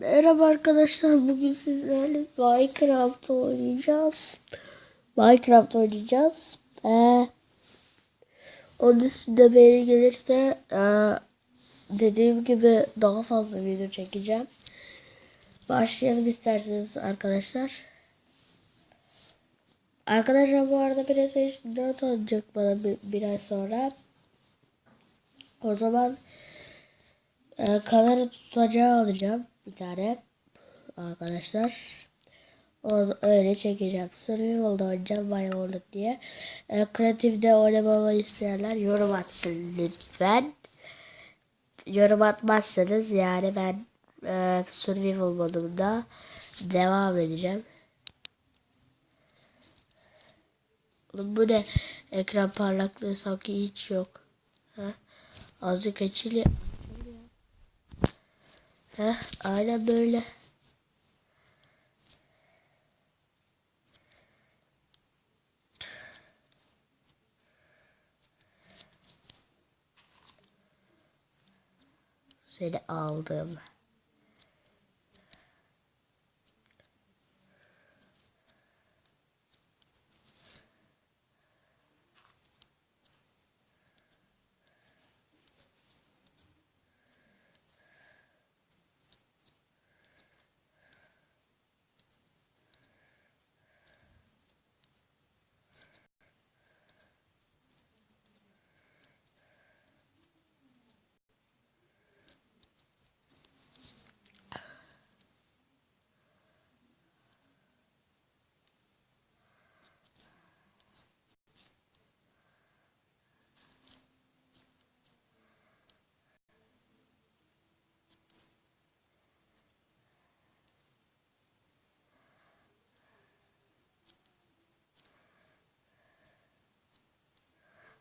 Merhaba arkadaşlar. Bugün sizlerle Minecraft oynayacağız. Minecraft oynayacağız. Ee, onun üstünde beğeni gelirse ee, dediğim gibi daha fazla video çekeceğim. Başlayalım isterseniz arkadaşlar. Arkadaşlar bu arada PlayStation 4 alacak bana bir, bir ay sonra. O zaman ee, kamera tutacağı alacağım bir tane arkadaşlar. O öyle çekeceğim. Survival'da oynayacağım Minecraft diye. Ee, kreatifde oynamamı isteyenler yorum atsın lütfen. Yorum atmazsanız yani ben e, Survival modumda devam edeceğim. Bu ne? Ekran parlaklığı sanki hiç yok. Ha? Azıcık açılıyor. Heh, aynen böyle. Seni aldım.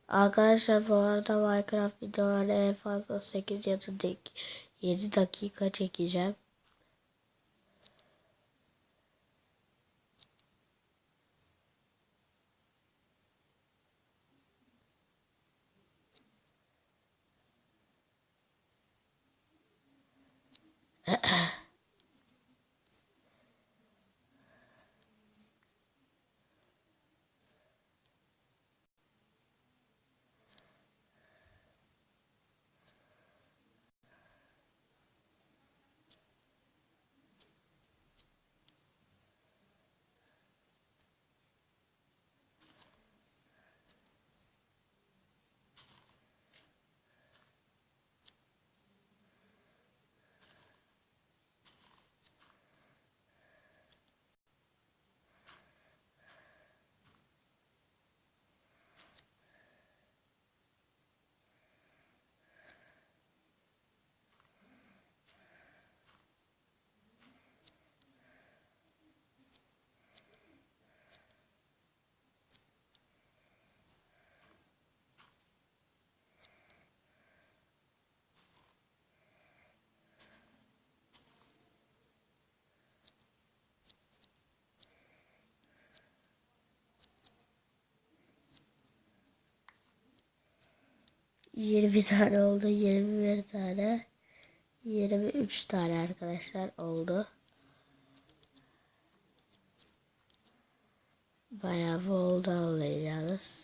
Arkadaşlar bu arada Minecraft videoları en fazla 8 ya da 7 dakika çekeceğim. Yirmi tane oldu. Yirmi bir tane. Yirmi üç tane arkadaşlar oldu. Bayağı bir oldu anlayacağınız.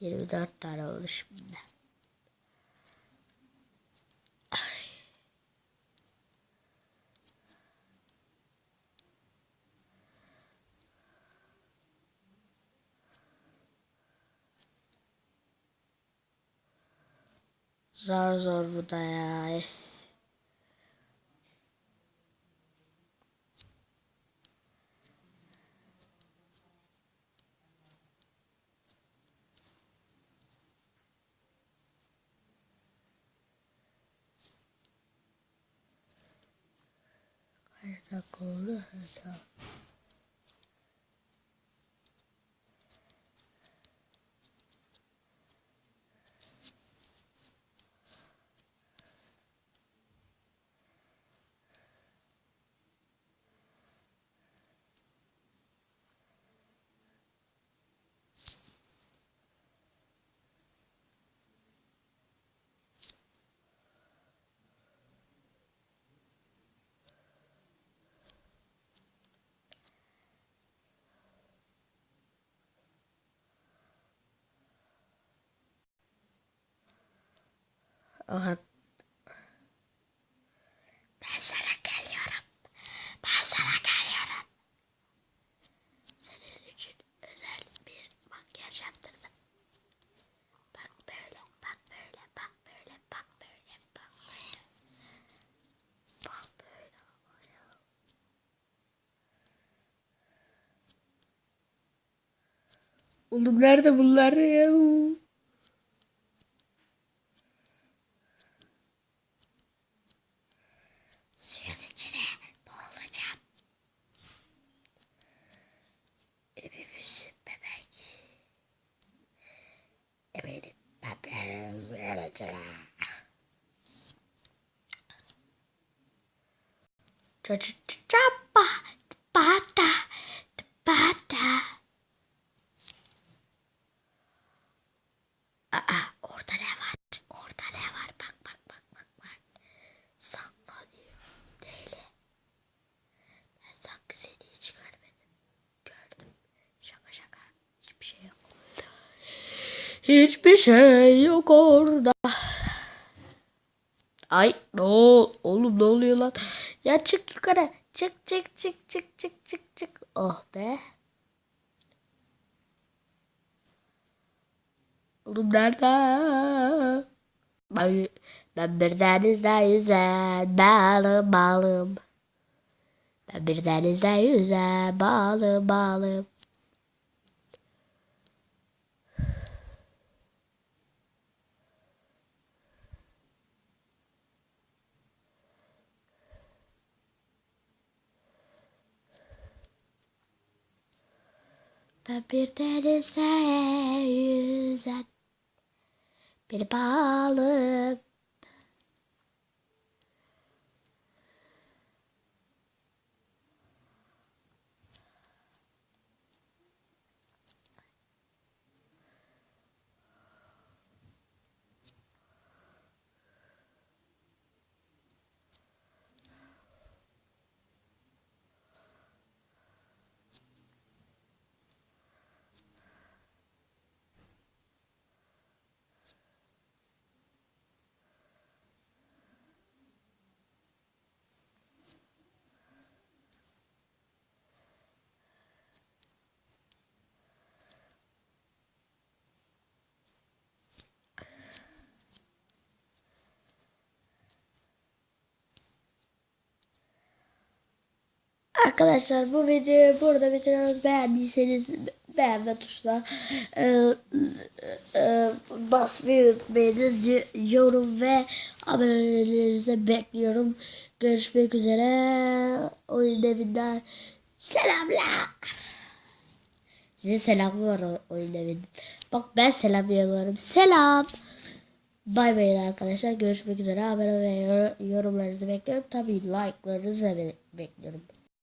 Yirmi dört tane oldu şimdi. Zor zor bu da ya. Kaç dakika oldu? Aha. Ben sana geliyorum. Ben sana geliyorum. Senin için özel bir makyaj yaptırdım. Bak böyle, bak böyle, bak böyle, bak böyle, bak böyle. Bak böyle. Oğlum nerede bunlar ya? Çapa, bata, bata. Aa, ne var? Orada ne var? Bak bak bak bak bak. Saklanıyor. Deli. Ben sanki seni görmedim. Şaka şaka. Hiçbir şey yok. Hiçbir şey yok orada. Ay ne ol oğlum ne oluyor lan? Ya çık yukarı. Çık çık çık çık çık çık çık. Oh be. Oğlum nerede? Ben, ben bir denizde yüzen balım balım. Ben bir denizde yüzen balım balım. Bir denizde yüzen bir balım. Arkadaşlar bu videoyu burada bitiriyoruz. Beğendiyseniz beğenme tuşuna e, e, basmayı unutmayınız. Yorum ve abonelerinizi bekliyorum. Görüşmek üzere. Oyun evinden selamlar. Size selamı var oyun evinin. Bak ben selam yolluyorum. Selam. Bay bay arkadaşlar. Görüşmek üzere. Abone ve yor- yorumlarınızı bekliyorum. Tabii like'larınızı bekliyorum.